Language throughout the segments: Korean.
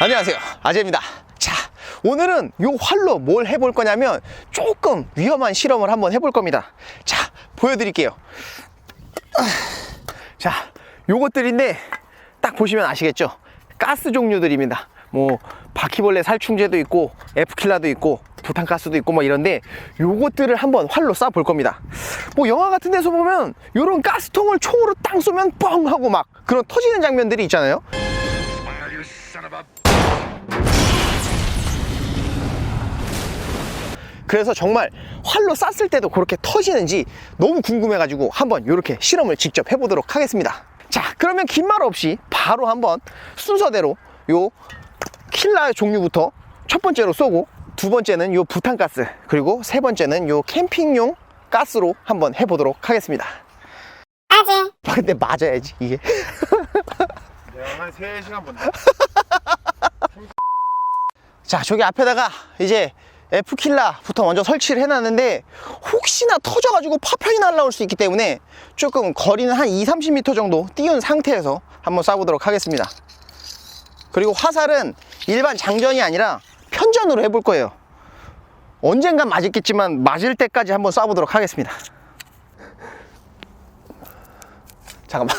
안녕하세요. 아재입니다. 자 오늘은 요 활로 뭘 해볼 거냐면 조금 위험한 실험을 한번 해볼 겁니다. 자 보여드릴게요. 아, 자 요것들인데 딱 보시면 아시겠죠? 가스 종류들입니다. 뭐 바퀴벌레 살충제도 있고 에프킬라도 있고 부탄가스도 있고 뭐 이런데 요것들을 한번 활로 쏴 볼 겁니다. 뭐 영화 같은 데서 보면 요런 가스통을 총으로 땅 쏘면 뻥 하고 막 그런 터지는 장면들이 있잖아요 그래서 정말 활로 쐈을 때도 그렇게 터지는지 너무 궁금해가지고 한번 이렇게 실험을 직접 해보도록 하겠습니다. 자, 그러면 긴 말 없이 바로 한번 순서대로 요 킬라 종류부터 첫 번째로 쏘고 두 번째는 요 부탄가스 그리고 세 번째는 요 캠핑용 가스로 한번 해보도록 하겠습니다. 아재 아, 근데 맞아야지 이게. 내가 한 3시간 본다. 자, 저기 앞에다가 이제 F킬라부터 먼저 설치를 해놨는데 혹시나 터져가지고 파편이 날라올 수 있기 때문에 조금 거리는 한 2, 30m 정도 띄운 상태에서 한번 쏴보도록 하겠습니다. 그리고 화살은 일반 장전이 아니라 편전으로 해볼 거예요. 언젠간 맞겠지만 맞을 때까지 한번 쏴보도록 하겠습니다. 잠깐만.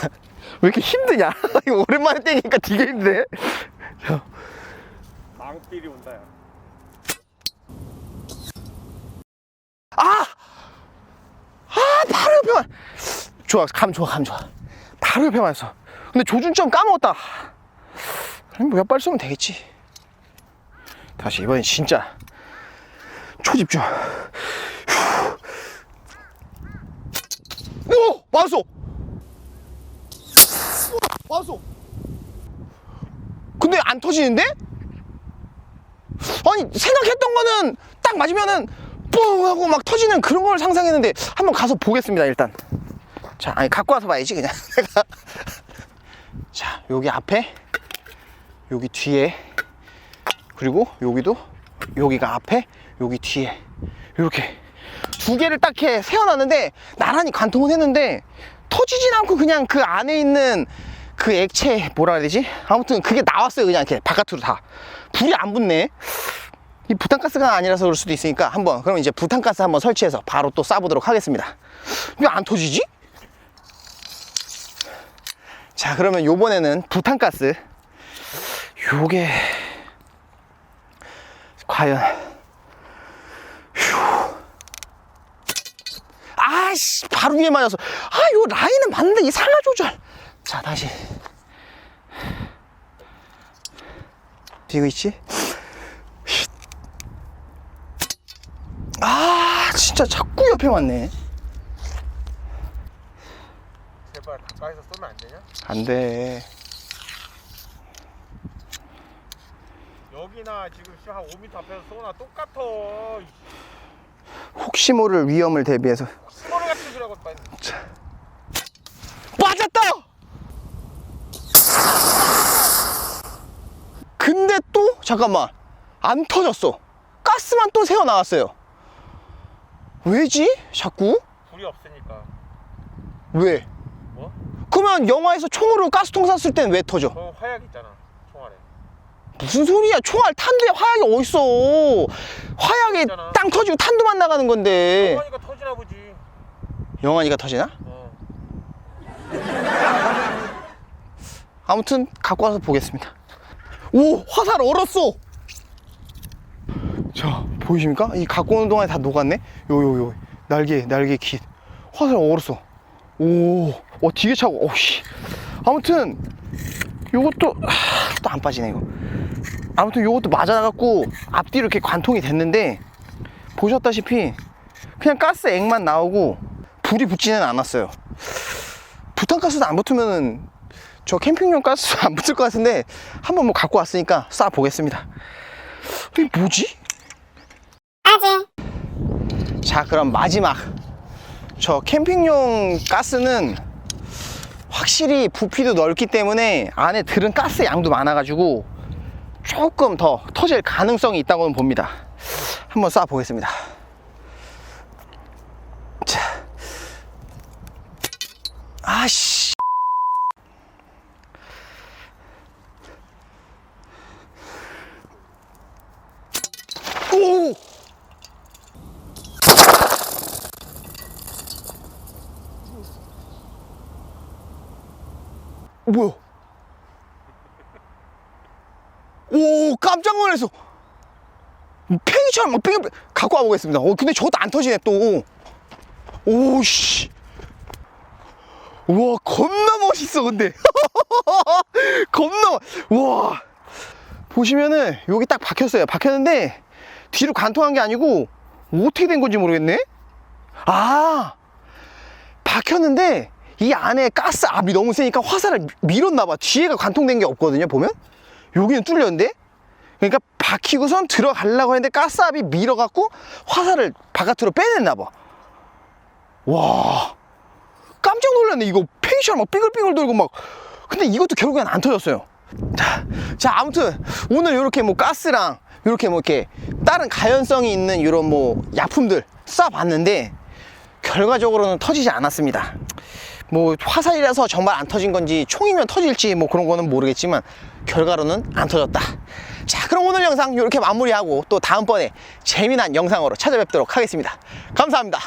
왜 이렇게 힘드냐? 오랜만에 떼니까 되게 힘드네. 망필이 온다. 야. 아! 아, 바로 옆에만. 좋아, 감 좋아, 감 좋아. 바로 옆에만 있어. 근데 조준점 까먹었다. 뭐야, 빨리 쏘면 되겠지. 다시, 이번엔 진짜. 초집중. 휴. 오! 맞았어! 맞았어! 근데 안 터지는데? 아니 생각했던 거는 딱 맞으면은 뻥 하고 막 터지는 그런 걸 상상했는데 한번 가서 보겠습니다 일단 자 아니 갖고 와서 봐야지 그냥. 내가. 자 여기 앞에 여기 뒤에 그리고 여기도 여기가 앞에 여기 뒤에. 이렇게. 두 개를 딱 이렇게 세워놨는데 나란히 관통은 했는데 터지진 않고 그냥 그 안에 있는 그 액체 뭐라 해야 되지? 아무튼 그게 나왔어요 그냥 이렇게 바깥으로 다. 불이 안 붙네. 이 부탄가스가 아니라서 그럴 수도 있으니까 한번 그럼 이제 부탄가스 한번 설치해서 바로 또 쏴보도록 하겠습니다. 왜 안 터지지? 자 그러면 요번에는 부탄가스. 요게 과연. 휴. 아씨 바로 위에 맞았어 아요 라인은 맞는데 이 상하 조절. 자 다시. 이거 있지? 아 진짜 자꾸 옆에 왔네 제발 가까이서 쏘면 안 되냐? 안 돼 여기나 지금 씨, 한 5m 앞에서 쏘나 똑같아. 혹시 모를 위험을 대비해서 스모를 같은 소리 하고 빨리. 맞았다! 근데 또 잠깐만 안 터졌어 가스만 또 새어 나왔어요 왜지? 자꾸? 불이 없으니까. 왜? 뭐? 그러면 영화에서 총으로 가스통 쐈을 땐 왜 터져? 저 화약 있잖아. 총알에. 무슨 소리야 총알 탄두에 화약이 어딨어 화약에 있잖아. 땅 터지고 탄두만 나가는 건데 하니까 터지나 보지. 영환이가 터지나? 어. 아무튼 갖고 와서 보겠습니다. 오 화살 얼었어. 자 보이십니까? 이 갖고 오는 동안에 다 녹았네. 요 요 요 날개 날개 깃 화살 얼었어. 오, 어 되게 차고. 오씨. 아무튼 요것도 또안 빠지네 이거. 아무튼 요것도 맞아갖고 앞뒤로 이렇게 관통이 됐는데 보셨다시피 그냥 가스 액만 나오고 불이 붙지는 않았어요. 부탄가스도 안 붙으면은 저 캠핑용 가스 안 붙을 것 같은데 한번 뭐 갖고 왔으니까 쏴 보겠습니다. 이게 뭐지? 아재 자 그럼 마지막 저 캠핑용 가스는 확실히 부피도 넓기 때문에 안에 들은 가스 양도 많아가지고 조금 더 터질 가능성이 있다고는 봅니다. 한번 쏴 보겠습니다. 자, 아씨. 오! 뭐야? 오, 깜짝 놀랐어. 팽이처럼 막 팽이 갖고 와보겠습니다. 어, 근데 저것도 안 터지네 또. 오, 씨. 우와, 겁나 멋있어, 근데. 겁나, 우와. 보시면은 여기 딱 박혔어요. 박혔는데 뒤로 관통한 게 아니고 어떻게 된 건지 모르겠네. 아, 박혔는데 이 안에 가스 압이 너무 세니까 화살을 미- 밀었나 봐. 뒤에가 관통된 게 없거든요. 보면 여기는 뚫렸는데. 그러니까 박히고선 들어가려고 했는데 가스 압이 밀어갖고 화살을 바깥으로 빼냈나 봐. 와, 깜짝 놀랐네. 이거 팽이처럼 막 삐글삐글 돌고 막. 근데 이것도 결국엔 안 터졌어요. 자, 자 아무튼 오늘 이렇게 뭐 가스랑 이렇게 뭐 이렇게 다른 가연성이 있는 이런 뭐 약품들 쏴봤는데 결과적으로는 터지지 않았습니다. 뭐 화살이라서 정말 안 터진 건지 총이면 터질지 뭐 그런 거는 모르겠지만 결과로는 안 터졌다. 자, 그럼 오늘 영상 이렇게 마무리하고 또 다음번에 재미난 영상으로 찾아뵙도록 하겠습니다. 감사합니다.